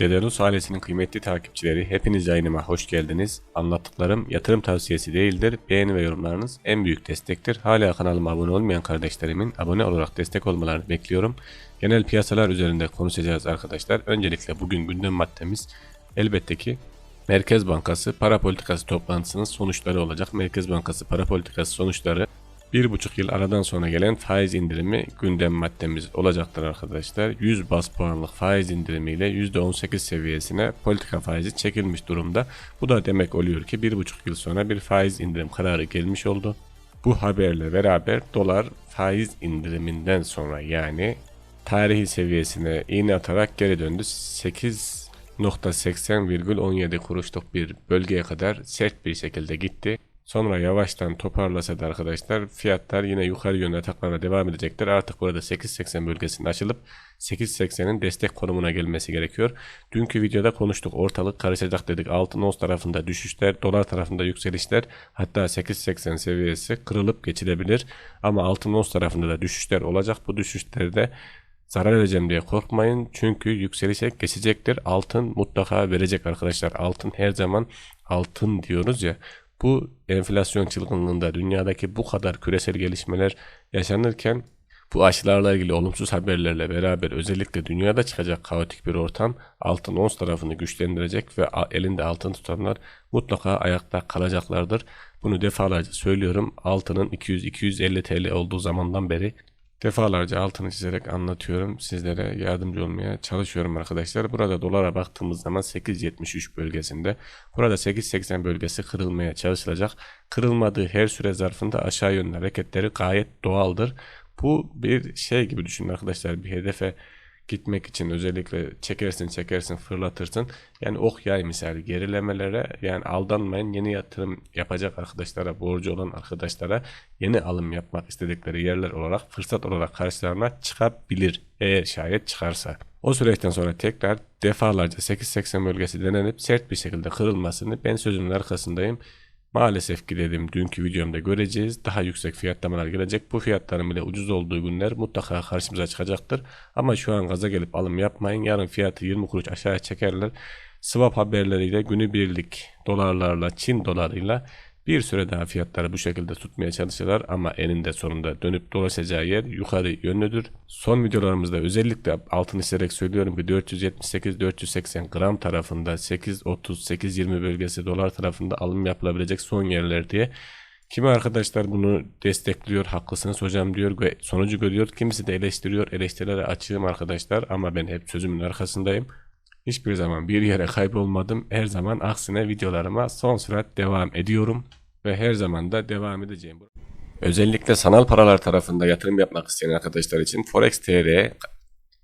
Dedalus ailesinin kıymetli takipçileri hepiniz yayınıma hoş geldiniz. Anlattıklarım yatırım tavsiyesi değildir. Beğeni ve yorumlarınız en büyük destektir. Hala kanalıma abone olmayan kardeşlerimin abone olarak destek olmalarını bekliyorum. Genel piyasalar üzerinde konuşacağız arkadaşlar. Öncelikle bugün gündem maddemiz elbette ki Merkez Bankası para politikası toplantısının sonuçları olacak. Merkez Bankası para politikası sonuçları bir buçuk yıl aradan sonra gelen faiz indirimi gündem maddemiz olacaktır arkadaşlar. 100 bas puanlık faiz indirimiyle %18 seviyesine politika faizi çekilmiş durumda. Bu da demek oluyor ki bir buçuk yıl sonra bir faiz indirim kararı gelmiş oldu. Bu haberle beraber dolar faiz indiriminden sonra yani tarihi seviyesine iğne atarak geri döndü. 8.80,17 kuruşluk bir bölgeye kadar sert bir şekilde gitti. Sonra yavaştan toparlasa da arkadaşlar fiyatlar yine yukarı yönlü ataklarına devam edecektir. Artık burada 8.80 bölgesinde açılıp 8.80'in destek konumuna gelmesi gerekiyor. Dünkü videoda konuştuk ortalık karışacak dedik. Altın ons tarafında düşüşler, dolar tarafında yükselişler hatta 8.80 seviyesi kırılıp geçilebilir. Ama altın ons tarafında da düşüşler olacak. Bu düşüşlerde zarar edeceğim diye korkmayın. Çünkü yükselişe geçecektir. Altın mutlaka verecek arkadaşlar. Altın her zaman altın diyoruz ya. Bu enflasyon çılgınlığında dünyadaki bu kadar küresel gelişmeler yaşanırken bu aşılarla ilgili olumsuz haberlerle beraber özellikle dünyada çıkacak kaotik bir ortam altın ons tarafını güçlendirecek ve elinde altın tutanlar mutlaka ayakta kalacaklardır. Bunu defalarca söylüyorum. Altının 200-250 TL olduğu zamandan beri Defalarca altını çizerek anlatıyorum. Sizlere yardımcı olmaya çalışıyorum arkadaşlar. Burada dolara baktığımız zaman 8.73 bölgesinde. Burada 8.80 bölgesi kırılmaya çalışılacak. Kırılmadığı her süre zarfında aşağı yönlü hareketleri gayet doğaldır. Bu bir şey gibi düşünün arkadaşlar. Bir hedefe gitmek için özellikle çekersin çekersin fırlatırsın. Yani ok yay misali gerilemelere yani aldanmayın yeni yatırım yapacak arkadaşlara borcu olan arkadaşlara yeni alım yapmak istedikleri yerler olarak fırsat olarak karşılarına çıkabilir eğer şayet çıkarsa. O süreçten sonra tekrar defalarca 8.80 bölgesi denenip sert bir şekilde kırılmasını ben sözümün arkasındayım. Maalesef ki dedim dünkü videomda göreceğiz. Daha yüksek fiyatlamalar gelecek. Bu fiyatların bile ucuz olduğu günler mutlaka karşımıza çıkacaktır. Ama şu an gaza gelip alım yapmayın. Yarın fiyatı 20 kuruş aşağıya çekerler. Swap haberleriyle günübirlik dolarlarla Çin dolarıyla bir süre daha fiyatları bu şekilde tutmaya çalışırlar ama eninde sonunda dönüp dolaşacağı yer yukarı yönlüdür. Son videolarımızda özellikle altını çizerek söylüyorum ki 478-480 gram tarafında 8.30-8.20 bölgesi dolar tarafında alım yapılabilecek son yerler diye. Kimi arkadaşlar bunu destekliyor, haklısınız hocam diyor ve sonucu görüyor. Kimisi de eleştiriyor, eleştirilere açığım arkadaşlar ama ben hep sözümün arkasındayım. Hiçbir zaman bir yere kaybolmadım. Her zaman aksine videolarıma son sürat devam ediyorum ve her zaman da devam edeceğim. Özellikle sanal paralar tarafında yatırım yapmak isteyen arkadaşlar için Forex TR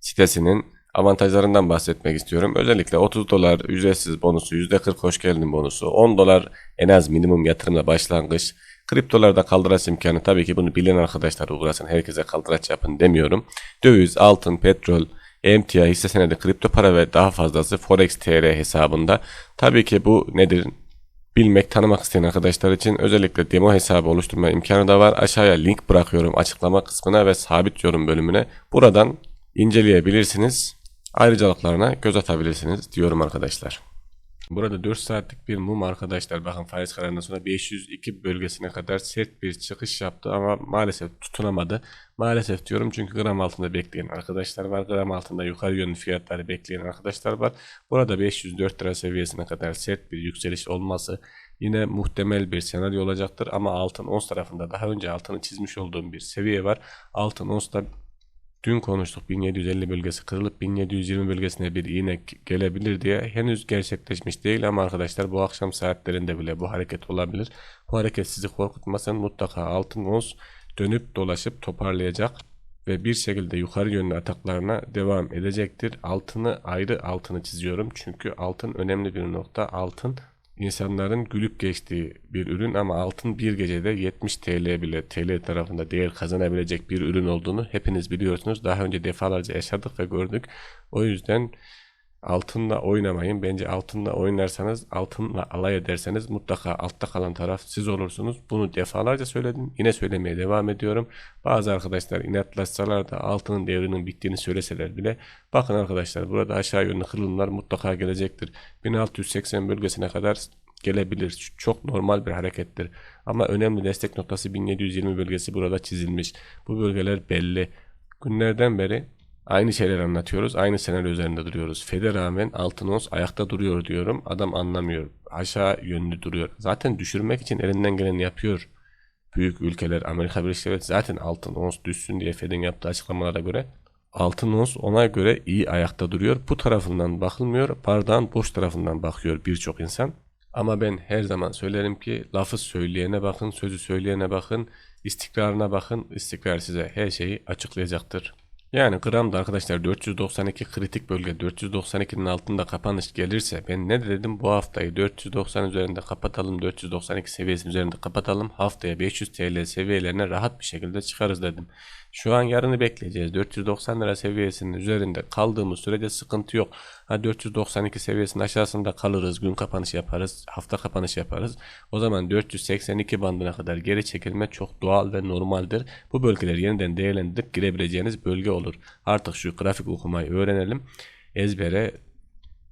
sitesinin avantajlarından bahsetmek istiyorum. Özellikle 30 dolar ücretsiz bonusu, %40 hoş geldin bonusu, 10 dolar en az minimum yatırımla başlangıç, kriptolarda kaldıraç imkanı tabii ki bunu bilen arkadaşlar uğraşın herkese kaldıraç yapın demiyorum. Döviz, altın, petrol, emtia, hisse senedi, kripto para ve daha fazlası Forex TR hesabında. Tabii ki bu nedir? Bilmek, tanımak isteyen arkadaşlar için özellikle demo hesabı oluşturma imkanı da var. Aşağıya link bırakıyorum açıklama kısmına ve sabit yorum bölümüne. Buradan inceleyebilirsiniz. Ayrıcalıklarına göz atabilirsiniz diyorum arkadaşlar. Burada 4 saatlik bir mum arkadaşlar bakın faiz kararından sonra 502 bölgesine kadar sert bir çıkış yaptı ama maalesef tutunamadı. Maalesef diyorum çünkü gram altında bekleyen arkadaşlar var. Gram altında yukarı yönlü fiyatları bekleyen arkadaşlar var. Burada 504 lira seviyesine kadar sert bir yükseliş olması yine muhtemel bir senaryo olacaktır. Ama altın ons tarafında daha önce altını çizmiş olduğum bir seviye var. Altın onsta Dün konuştuk 1750 bölgesi kırılıp 1720 bölgesine bir iğne gelebilir diye henüz gerçekleşmiş değil ama arkadaşlar bu akşam saatlerinde bile bu hareket olabilir. Bu hareket sizi korkutmasın mutlaka altın ons dönüp dolaşıp toparlayacak ve bir şekilde yukarı yönlü ataklarına devam edecektir. Altını ayrı altını çiziyorum çünkü altın önemli bir nokta. Altın insanların gülüp geçtiği bir ürün ama altın bir gecede 70 TL bile TL tarafında değer kazanabilecek bir ürün olduğunu hepiniz biliyorsunuz. Daha önce defalarca yaşadık ve gördük. O yüzden Altınla oynamayın. Bence altınla oynarsanız, altınla alay ederseniz mutlaka altta kalan taraf siz olursunuz. Bunu defalarca söyledim. Yine söylemeye devam ediyorum. Bazı arkadaşlar inatlaşsalar da altının devrinin bittiğini söyleseler bile bakın arkadaşlar burada aşağı yönlü kırılımlar mutlaka gelecektir. 1680 bölgesine kadar gelebilir. Çok normal bir harekettir. Ama önemli destek noktası 1720 bölgesi burada çizilmiş. Bu bölgeler belli. Günlerden beri aynı şeyler anlatıyoruz. Aynı senaryo üzerinde duruyoruz. Fed'e rağmen altın ons ayakta duruyor diyorum. Adam anlamıyor. Aşağı yönlü duruyor. Zaten düşürmek için elinden geleni yapıyor. Büyük ülkeler Amerika Birleşik Devletleri zaten altın ons düşsün diye Fed'in yaptığı açıklamalara göre altın ons ona göre iyi ayakta duruyor. Bu tarafından bakılmıyor. Bardağın boş tarafından bakıyor birçok insan. Ama ben her zaman söylerim ki lafı söyleyene bakın, sözü söyleyene bakın, istikrarına bakın. İstikrar size her şeyi açıklayacaktır. Yani gramda arkadaşlar 492 kritik bölge 492'nin altında kapanış gelirse ben ne dedim bu haftayı 490 üzerinde kapatalım 492 seviyesinin üzerinde kapatalım haftaya 500 TL seviyelerine rahat bir şekilde çıkarız dedim. Şu an yarını bekleyeceğiz 490 lira seviyesinin üzerinde kaldığımız sürece sıkıntı yok. Ha 492 seviyesinin aşağısında kalırız gün kapanış yaparız hafta kapanış yaparız. O zaman 482 bandına kadar geri çekilme çok doğal ve normaldir. Bu bölgeleri yeniden değerlendirip girebileceğiniz bölge olur. Artık şu grafik okumayı öğrenelim. Ezbere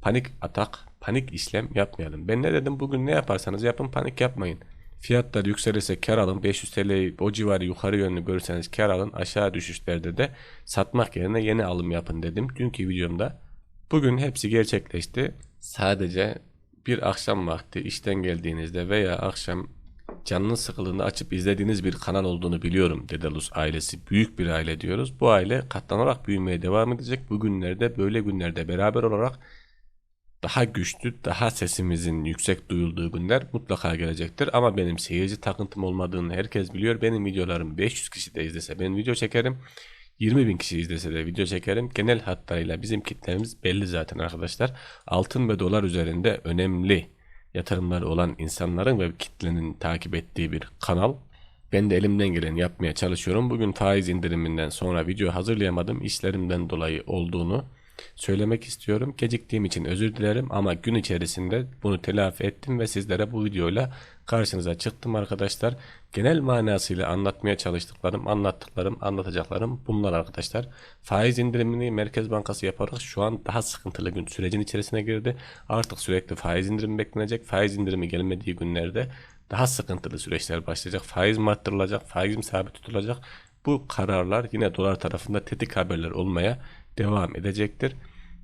panik atak, panik işlem yapmayalım. Ben ne dedim? Bugün ne yaparsanız yapın panik yapmayın. Fiyatlar yükselirse kar alın. 500 TL'yi o civarı yukarı yönlü görürseniz kar alın. Aşağı düşüşlerde de satmak yerine yeni alım yapın dedim. Dünkü videomda. Bugün hepsi gerçekleşti. Sadece bir akşam vakti işten geldiğinizde veya akşam canınız sıkıldığında açıp izlediğiniz bir kanal olduğunu biliyorum Dedalus ailesi. Büyük bir aile diyoruz. Bu aile katlanarak büyümeye devam edecek. Bugünlerde böyle günlerde beraber olarak daha güçlü, daha sesimizin yüksek duyulduğu günler mutlaka gelecektir. Ama benim seyirci takıntım olmadığını herkes biliyor. Benim videolarım 500 kişi de izlese ben video çekerim. 20 bin kişi izlese de video çekerim. Genel hatlarıyla bizim kitlemiz belli zaten arkadaşlar. Altın ve dolar üzerinde önemli yatırımları olan insanların ve kitlenin takip ettiği bir kanal. Ben de elimden geleni yapmaya çalışıyorum. Bugün faiz indiriminden sonra video hazırlayamadım. İşlerimden dolayı olduğunu söylemek istiyorum. Geciktiğim için özür dilerim ama gün içerisinde bunu telafi ettim ve sizlere bu videoyla karşınıza çıktım arkadaşlar. Genel manasıyla anlatmaya çalıştıklarım, anlattıklarım, anlatacaklarım bunlar arkadaşlar. Faiz indirimini Merkez Bankası yaparak şu an daha sıkıntılı gün sürecin içerisine girdi. Artık sürekli faiz indirimi beklenecek. Faiz indirimi gelmediği günlerde daha sıkıntılı süreçler başlayacak. Faiz mi arttırılacak, faiz mi sabit tutulacak? Bu kararlar yine dolar tarafında tetik haberler olmaya devam edecektir.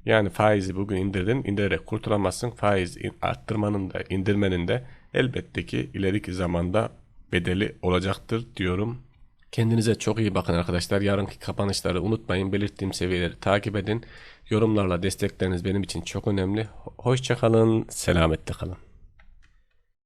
Yani faizi bugün indirdin, indirerek kurtulamazsın. Faiz arttırmanın da indirmenin de elbette ki ileriki zamanda bedeli olacaktır diyorum. Kendinize çok iyi bakın arkadaşlar. Yarınki kapanışları unutmayın. Belirttiğim seviyeleri takip edin. Yorumlarla destekleriniz benim için çok önemli. Hoşçakalın, selametle kalın.